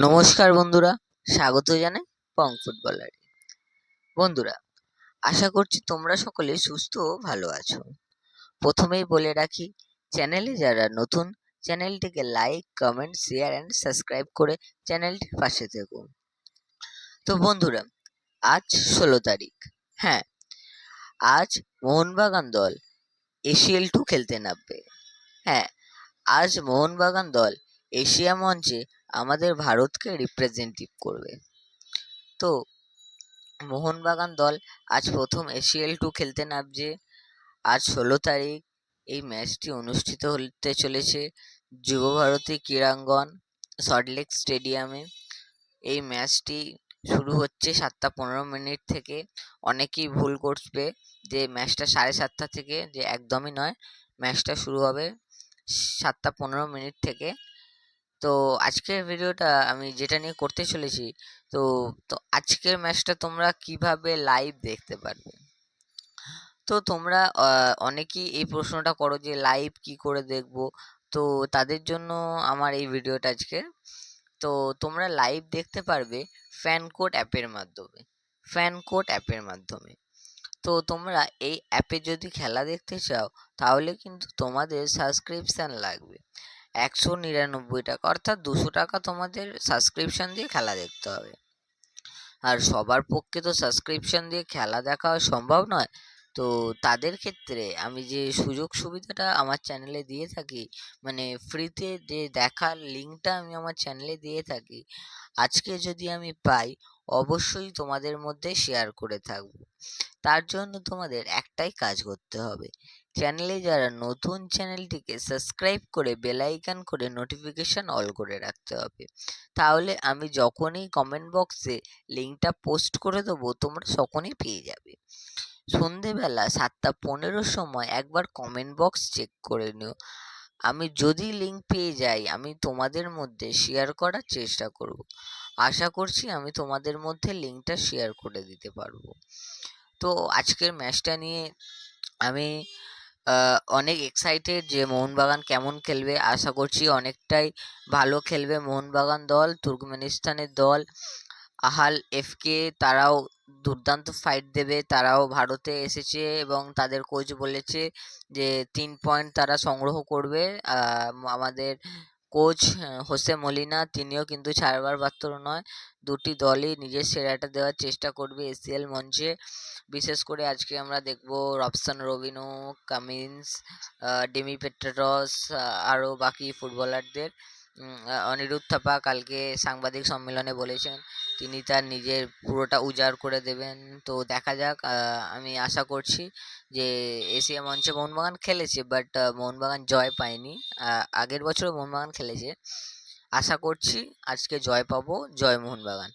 নমস্কার বন্ধুরা, স্বাগত জানাই পং ফুটবলারে। বন্ধুরা, আশা করছি তোমরা সকলে সুস্থ ও ভালো আছো। প্রথমেই বলে রাখি, চ্যানেলে যারা নতুন, চ্যানেলটিকে like, comment, share and subscribe করে চ্যানেলটির পাশে থেকো। তো বন্ধুরা, আজ ষোলো তারিখ হ্যাঁ আজ মোহনবাগান দল এশিয়াল টু খেলতে নামবে। হ্যাঁ আজ মোহনবাগান দল এশিয়া মঞ্চে আমাদের ভারতকে রিপ্রেজেন্টেটিভ করবে। তো মোহনবাগান দল আজ প্রথম এশিয়াল টু খেলতে নামছে। আজ ষোলো তারিখ এই ম্যাচটি অনুষ্ঠিত হতে চলেছে যুবভারতী ক্রীড়াঙ্গন সল্টলেক স্টেডিয়ামে এই ম্যাচটি শুরু হচ্ছে সাতটা পনেরো মিনিট থেকে। অনেকেই ভুল করবে যে ম্যাচটা সাড়ে সাতটা থেকে, যে একদমই নয় ম্যাচটা শুরু হবে সাতটা পনেরো মিনিট থেকে। তো আজকের ভিডিওটা আমি যেটা নিয়ে করতে চলেছি, তো তো আজকের ম্যাচটা তোমরা কীভাবে লাইভ দেখতে পারবে? তো তোমরা অনেকেই এই প্রশ্নটা করো যে লাইভ কি করে দেখব? তো তাদের জন্য আমার এই ভিডিওটা আজকে। তো তোমরা লাইভ দেখতে পারবে ফ্যান কোড অ্যাপের মাধ্যমে ফ্যান কোড অ্যাপের মাধ্যমে। তো তোমরা এই অ্যাপে যদি খেলা দেখতে চাও, তাহলে কিন্তু তোমাদের সাবস্ক্রিপশান লাগবে। একশো নিরানব্বই টাকা, অর্থাৎ দুশো টাকা তোমাদের সাবস্ক্রিপশান দিয়ে খেলা দেখতে হবে। আর সবার পক্ষে তো সাবস্ক্রিপশান দিয়ে খেলা দেখা সম্ভব নয়। তো তাদের ক্ষেত্রে আমি যে সুযোগ সুবিধাটা আমার চ্যানেলে দিয়ে থাকি মানে ফ্রিতে যে দেখার লিঙ্কটা আমি আমার চ্যানেলে দিয়ে থাকি, আজকে যদি আমি পাই অবশ্যই তোমাদের মধ্যে শেয়ার করে থাকব। তার জন্য তোমাদের একটাই কাজ করতে হবে। চ্যানেলে যারা নতুন চ্যানেলটিকে সাবস্ক্রাইব করে বেলাইকান করে নোটিফিকেশান অল করে রাখতে হবে। তাহলে আমি যখনই কমেন্ট বক্সে লিঙ্কটা পোস্ট করে দেবো, তোমরা তখনই পেয়ে যাবে। সন্ধেবেলা সাতটা পনেরোর সময় একবার কমেন্ট বক্স চেক করে নিও। আমি যদি লিঙ্ক পেয়ে যাই, আমি তোমাদের মধ্যে শেয়ার করার চেষ্টা করব। আশা করছি আমি তোমাদের মধ্যে লিঙ্কটা শেয়ার করে দিতে পারব। তো আজকের ম্যাচটা নিয়ে আমি অনেক এক্সাইটেড যে মোহনবাগান কেমন খেলবে। আশা করছি অনেকটাই ভালো খেলবে মোহনবাগান দল, তুর্কমেনিস্তানের দল। আহাল এফকে তারাও দুর্দান্ত ফাইট দেবে। তারাও ভারতে এসেছে এবং তাদের কোচ বলেছে যে তিন পয়েন্ট তারা সংগ্রহ করবে। আমাদের কোচ হোসে মলিনা, তিনিও কিন্তু ছাড়বার পাত্র নয়, দুটি দলই নিজের সেরাটা দেওয়ার চেষ্টা করবে এসিএল মঞ্চে। বিশেষ করে আজকে আমরা দেখব Robson Robinho, Cummings Dimi Petratos আরও বাকি ফুটবলারদের। অনিরুদ্ধ থাপা কালকে সাংবাদিক সম্মেলনে বলেছেন তিনি তার নিজের পুরোটা উজাড় করে দেবেন। তো দেখা যাক আমি আশা করছি যে এশিয়া মঞ্চে মোহনবাগান খেলেছে বাট মোহনবাগান জয় পায়নি। আগের বছরও মোহনবাগান খেলেছে। আশা করছি আজকে জয় পাবো, জয় মোহনবাগান।